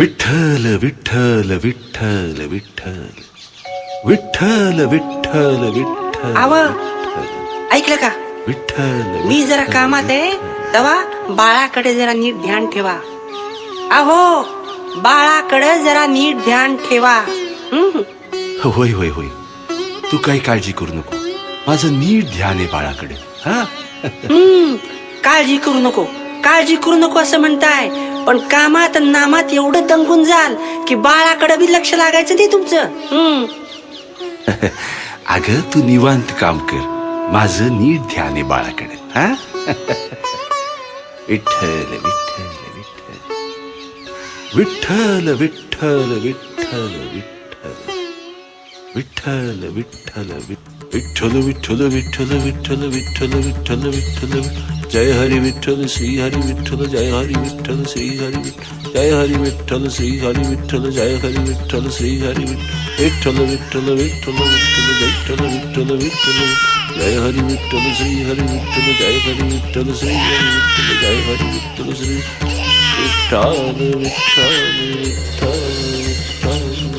विठ्ठल विठ्ठल विठ्ठल विठ्ठल. विठ्ठल विठ्ठल विठ्ठल. आव ऐकलं का? विठ्ठल मी जरा कामात आहे तेव्हा बाळाकडे जरा नीट ध्यान ठेवा. अहो बाळाकडे जरा नीट ध्यान ठेवा. होय होय होय. तू काही काळजी करू नको. माझं नीट ध्यान आहे बाळाकडे. हा? हम्म. काळजी करू नको. काळजी करू नको असं म्हणताय पण कामात नामात एवढं दंगून जाल की बाळाकडे बी लक्ष लागायचं नाही तुमचं हम्म. अगं तू निवांत काम कर माझं नीट ध्यान आहे बाळाकडे हा विठ्ठल विठ्ठल विठ्ठल विठ्ठल विठ्ठल विठ्ठल विठ्ठल विठ्ठल विठ्ठल विठ्ठल विठ्ठल विठ्ठल विठ्ठल विठ्ठल विठ्ठल जय हरी विठ्ठल श्री हरी विठ्ठल जय हरी विठ्ठल श्री हरी विठ्ठल जय हरी विठ्ठल श्री हरी विठ्ठल जय हरी विठ्ठल श्री हरी विठ्ठल विठ्ठल विठ्ठल विठ्ठल विठ्ठल विठ्ठल विठ्ठल जय हरी विठ्ठल श्री हरी विठ्ठल जय हरी विठ्ठल श्री हरी विठ्ठल जय हरी विठ्ठल श्री विठ्ठल विठ्ठल विठ्ठल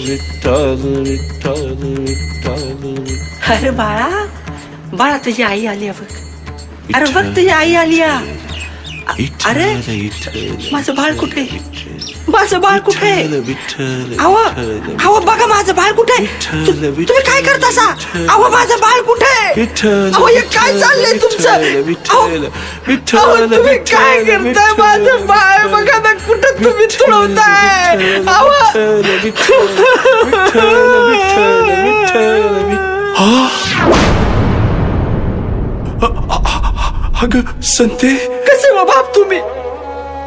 विठ्ठल विठ्ठल विठ्ठल अरे बाळा बाळा तुझी आई आली बघ अरे बघ तुझी आई आली अरे माझं बाळ कुठे माझं बाळ कुठे आव आव बघा माझं बाळ कुठे तुम्ही काय करतासा आव माझं बाळ कुठे आव हे काय चाललंय तुमचं तुम्ही काय करताय माझं बाळ बघा ना कुठं तुम्ही तुडवताय आव हा अगं संते. कसे व बाप तुम्ही?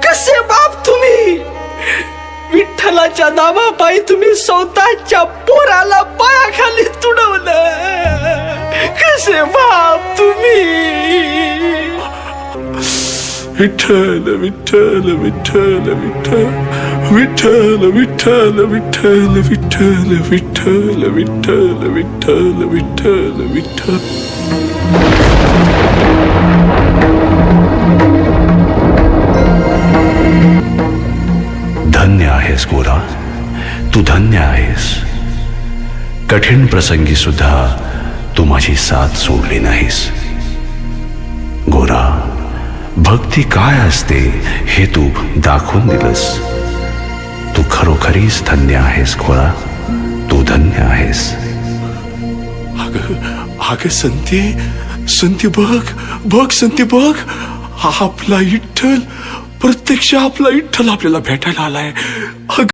कसे बाप तुम्ही? विठ्ठलाच्या नावापायी तुम्ही स्वतःच्या पोराला पायाखाली तुडवलं. कसे बाप तुम्ही? विठ्ठल विठ्ठल विठ्ठल विठ्ठल. विठ्ठल विठ्ठल विठ्ठल विठ्ठल विठ्ठल विठ्ठल विठ्ठल विठ्ठल विठ्ठल. तू धन्य आहेस. कठीण प्रसंगी सुद्धा तू माझी साथ सोडली नाहीस. गोरा भक्ती काय असते हे तू दाखवून दिलंस. तू खरोखरीच धन्य आहेस गोरा. तू धन्य आहेस. अग अग संती संते बघ बघ संती बघ. हा आपला विठ्ठल प्रत्यक्ष आपला विठ्ठल आपल्याला भेटायला आलाय.